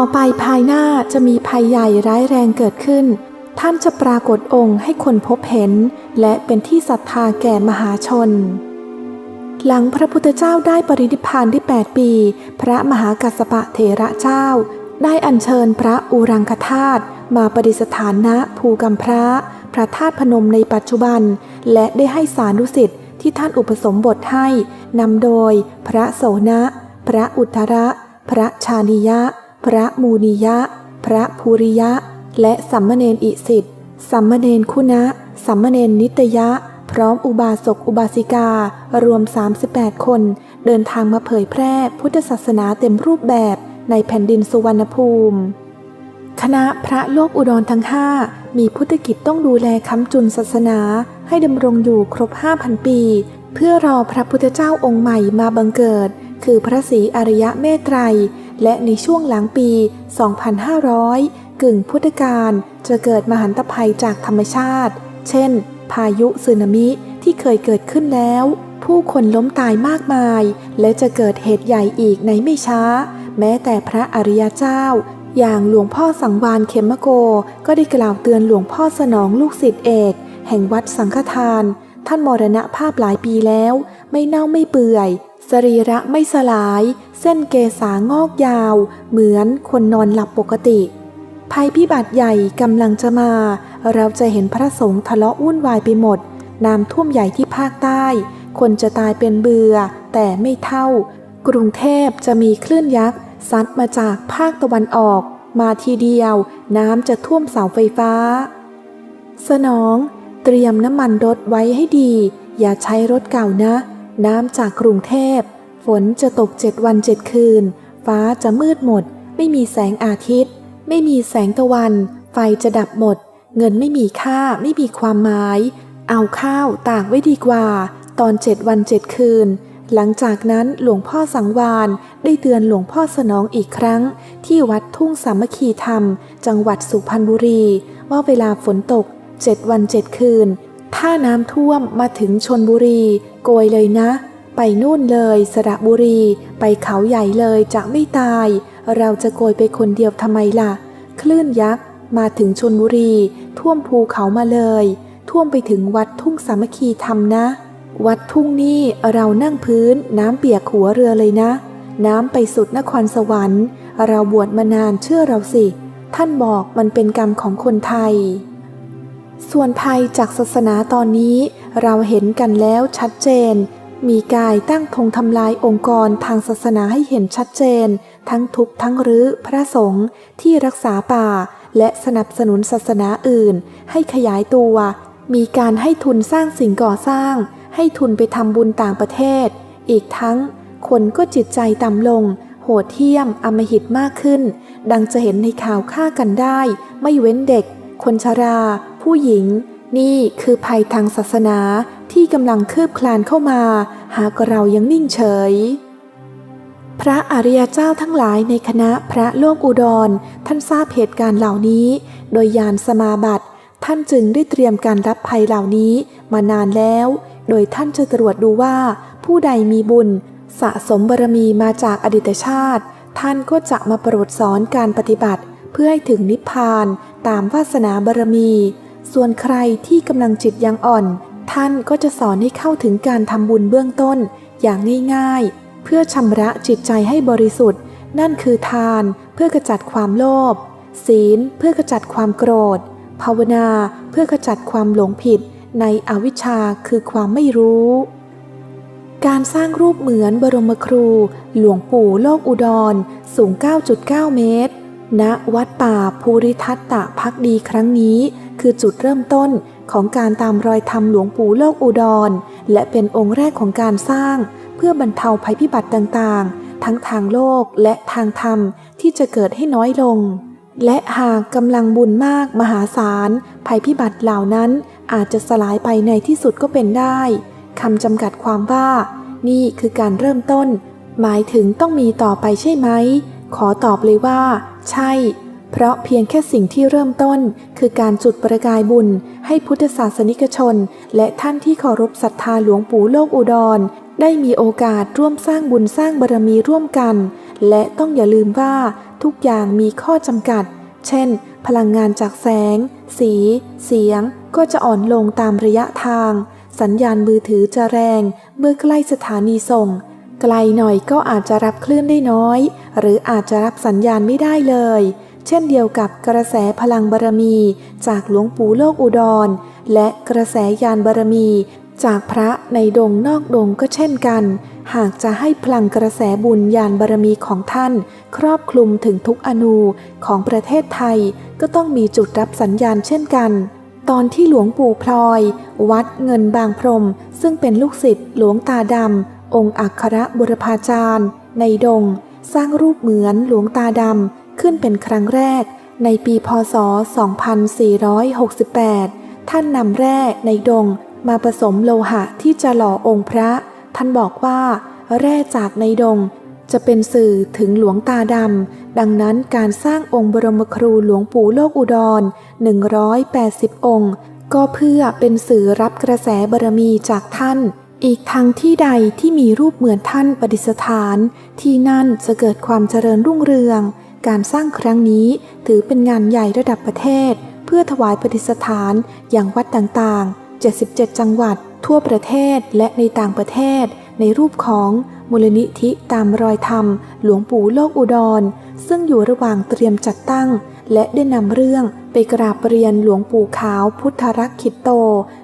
่อไปภายหน้าจะมีภัยใหญ่ร้ายแรงเกิดขึ้น ท่านจะปรากฏองค์ให้คนพบเห็น และเป็นที่ศรัทธาแก่มหาชน หลังพระพุทธเจ้าได้ปรินิพพานได้8ปี พระมหากัสสปะเถระเจ้า ได้อัญเชิญพระอุรังคธาตุมาประดิษฐานณภูกำพระ พระธาตุพนมในปัจจุบัน และได้ให้สานุสิทธิ์ที่ท่านอุปสมบทให้นำโดย พระโสนะ พระอุตระ พระชานิยะ พระมูนิยะ พระภูริยะ และสัมมเนนอิสิทธิ์สัมมเนนคุณะ สัมมเนนนิตยะ พร้อมอุบาสกอุบาสิกา รวม 38 คน เดินทางมาเผยแพร่พุทธศาสนาเต็มรูปแบบในแผ่นดินสุวรรณภูมิ คณะพระโลกอุดรทั้งห้ามีพุทธกิจต้องดูแลค้ำจุนศาสนา ให้ดำรงอยู่ครบ 5,000 ปี เพื่อรอพระพุทธเจ้าองค์ใหม่มาบังเกิด คือพระศรีอริยะเมตไตร และในช่วงหลังปี 2500 กึ่งพุทธกาลจะเกิดมหันตภัยจากธรรมชาติ เช่น พายุสึนามิที่เคยเกิดขึ้นแล้ว ผู้คนล้มตายมากมาย และจะเกิดเหตุใหญ่อีกในไม่ช้า แม้แต่พระอริยเจ้า อย่างหลวงพ่อสังวานเขมโก ก็ได้กล่าวเตือนหลวงพ่อสนองลูกศิษย์เอก แห่งวัดสังฆทาน ท่านมรณภาพหลายปีแล้ว ไม่เน่าไม่เปื่อย สรีระไม่สลาย เส้นเกษางอกยาว เหมือนคนนอนหลับปกติ ภัยพิบัติใหญ่กำลังจะมา เราจะเห็นพระสงฆ์ทะเลาะวุ่นวายไปหมด น้ำท่วมใหญ่ที่ภาคใต้ คนจะตายเป็นเบือ แต่ไม่เท่า กรุงเทพจะมีคลื่นยักษ์ซัดมาจากภาคตะวันออก มาทีเดียว น้ำจะท่วมเสาไฟฟ้า สนอง เตรียมน้ำมันรถไว้ให้ดี อย่าใช้รถเก่านะ น้ำจากกรุงเทพ ฝนจะตกเจ็ดวันเจ็ดคืน ฟ้าจะมืดหมด ไม่มีแสงอาทิตย์ ไม่มีแสงตะวัน ไฟจะดับหมด เงินไม่มีค่าไม่มีความหมาย เอาข้าวตากไว้ดีกว่า ตอนเจ็ดวันเจ็ดคืน หลังจากนั้นหลวงพ่อสังวานได้เตือนหลวงพ่อสนองอีกครั้ง ที่วัดทุ่งสามัคคีธรรม จังหวัดสุพรรณบุรี ว่าเวลาฝนตกเจ็ดวันเจ็ดคืน ถ้าน้ำท่วมมาถึงชนบุรี โกยเลยนะ ไปนู่นเลยสระบุรี ไปเขาใหญ่เลยจะไม่ตาย เราจะโกยไปคนเดียวทำไมล่ะ คลื่นยักษ์ มาถึงชนบุรี ท่วมภูเขามาเลย ท่วมไปถึงวัดทุ่งสามัคคีธรรมนะ วัดทุ่งนี่เรานั่งพื้นน้ำเปียกหัวเรือเลยนะ น้ำไปสุดนครสวรรค์ เราบวชมานานเชื่อเราสิ ท่านบอกมันเป็นกรรมของคนไทยส่วนภัยจากศาสนาตอนนี้ เราเห็นกันแล้วชัดเจน มีกายตั้งธงทำลายองค์กรทางศาสนาให้เห็นชัดเจน ทั้งทุบทั้งรื้อพระสงฆ์ที่รักษาป่า และสนับสนุนศาสนาอื่น ให้ขยายตัว มีการให้ทุนสร้างสิ่งก่อสร้าง ให้ทุนไปทำบุญต่างประเทศ อีกทั้ง คนก็จิตใจต่ำลง โหดเหี้ยมอมหิตมากขึ้น ดังจะเห็นในข่าวฆ่ากันได้ ไม่เว้นเด็ก คนชรา ผู้หญิง นี่คือภัยทางศาสนาที่กำลังคืบคลานเข้ามา หากเรายังนิ่งเฉย พระอริยเจ้าทั้งหลายในคณะพระโลกอุดร ท่านทราบเหตุการณ์เหล่านี้ โดยยานสมาบัติ ท่านจึงได้เตรียมการรับภัยเหล่านี้มานานแล้ว โดยท่านจะตรวจดูว่า ผู้ใดมีบุญ สะสมบารมีมาจากอดีตชาติ ท่านก็จะมาโปรดสอนการปฏิบัติ เพื่อให้ถึงนิพพานตามวาสนาบารมี ส่วนใครที่กำลังจิตยังอ่อน ท่านก็จะสอนให้เข้าถึงการทำบุญเบื้องต้นอย่างง่ายๆ เพื่อชำระจิตใจให้บริสุทธิ์ นั่นคือทานเพื่อกระจัดความโลภศีลเพื่อกระจัดความโกรธ ภาวนาเพื่อกระจัดความหลงผิดในอวิชชาคือความไม่รู้ การสร้างรูปเหมือนบรมครู หลวงปู่โลกอุดร สูง 9.9 เมตร ณ วัดป่าภูริทัตตะพักดีครั้งนี้ คือจุดเริ่มต้นของการตามรอยธรรมหลวงปู่โลกอุดร และเป็นองค์แรกของการสร้าง เพื่อบรรเทาภัยพิบัติต่างๆ ทั้งทางโลกและทางธรรมที่จะเกิดให้น้อยลง และหากกำลังบุญมากมหาศาล ภัยพิบัติเหล่านั้นอาจจะสลายไปในที่สุดก็เป็นได้คำจำกัดความว่า นี่คือการเริ่มต้น หมายถึงต้องมีต่อไปใช่ไหม ขอตอบเลยว่า ใช่ เพราะเพียงแค่สิ่งที่เริ่มต้น คือการจุดประกายบุญ ให้พุทธศาสนิกชน และท่านที่เคารพศรัทธาหลวงปู่โลกอุดร ได้มีโอกาสร่วมสร้างบุญสร้างบารมีร่วมกัน และต้องอย่าลืมว่าทุกอย่างมีข้อจำกัด เช่น พลังงานจากแสง สี เสียง ก็จะอ่อนลงตามระยะทาง สัญญาณมือถือจะแรง เมื่อใกล้สถานีส่ง ไกลหน่อยก็อาจจะรับคลื่นได้น้อย หรืออาจจะรับสัญญาณไม่ได้เลย เช่นเดียวกับกระแสพลังบารมี จากหลวงปู่โลกอุดร และกระแสยานบารมี จากพระในดงนอกดงก็เช่นกัน หากจะให้พลังกระแสบุญญาณบารมีของท่าน ครอบคลุมถึงทุกอนูของประเทศไทย ก็ต้องมีจุดรับสัญญาณเช่นกันตอนที่หลวงปู่พลอย วัดเงินบางพรม ซึ่งเป็นลูกศิษย์หลวงตาดำ องค์อัครบุรพาจารย์ ในดง สร้างรูปเหมือนหลวงตาดำ ขึ้นเป็นครั้งแรกในปีพศ 2468 ท่านนำแร่ในดงมาผสมโลหะที่จะหล่อองค์พระ ท่านบอกว่า แร่จากในดง จะเป็นสื่อถึงหลวงตาดำ ดังนั้นการสร้างองค์บรมครูหลวงปู่โลกอุดร 180 องค์ ก็เพื่อเป็นสื่อรับกระแสบารมีจากท่าน อีกทางที่ใดที่มีรูปเหมือนท่านประดิษฐาน ที่นั่นจะเกิดความเจริญรุ่งเรือง การสร้างครั้งนี้ถือเป็นงานใหญ่ระดับประเทศ เพื่อถวายประดิษฐานอย่างวัดต่างๆ 77 จังหวัด ทั่วประเทศและในต่างประเทศ ในรูปของมูลนิธิตามรอยธรรม หลวงปู่โลกอุดร ซึ่งอยู่ระหว่างเตรียมจัดตั้ง และได้นำเรื่องไปกราบเรียนหลวงปู่ขาวพุทธรักขิตโต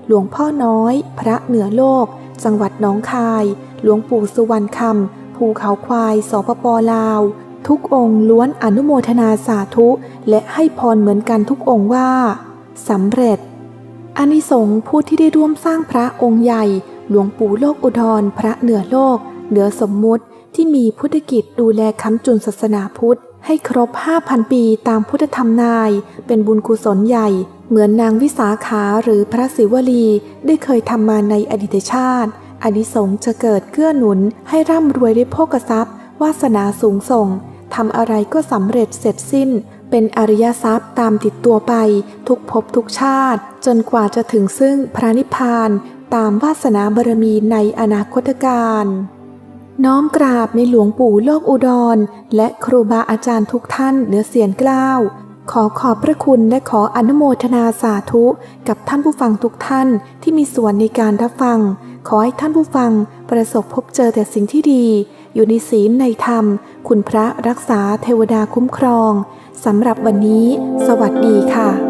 หลวงพ่อน้อย พระเหนือโลก จังหวัดหนองคาย หลวงปู่สุวรรณคำภูเขาควายสปปลาว ทุกองค์ล้วนอนุโมทนาสาธุ และให้พรเหมือนกันทุกองค์ว่าสำเร็จอานิสงส์ผู้ที่ได้ร่วมสร้างพระองค์ใหญ่ หลวงปู่โลกอุดรพระเหนือโลก เหนือสมมุติที่มีพุทธกิจดูแลค้ำจุนศาสนาพุทธ ให้ครบ 5,000 ปีตามพุทธธรรมนาย เป็นบุญกุศลใหญ่ เหมือนนางวิสาขาหรือพระศิวลีได้เคยทำมาในอดีตชาติอนิสงส์จะเกิดเกื้อหนุนให้ร่ำรวยด้วยโภกทรัพย์ วาสนาสูงส่ง ทำอะไรก็สำเร็จเสร็จสิ้น เป็นอริยทรัพย์ตามติดตัวไป ทุกภพทุกชาติ จนกว่าจะถึงซึ่งพระนิพพาน ตามวาสนาบารมีในอนาคตการน้อมกราบในหลวงปู่โลกอุดร และครูบาอาจารย์ทุกท่านเหนือเสียงกล้าว ขอขอบพระคุณและขออนุโมทนาสาธุกับท่านผู้ฟังทุกท่านที่มีส่วนในการรับฟัง ขอให้ท่านผู้ฟังประสบพบเจอแต่สิ่งที่ดี อยู่ในศีลในธรรม คุณพระรักษาเทวดาคุ้มครองสำหรับวันนี้ สวัสดีค่ะ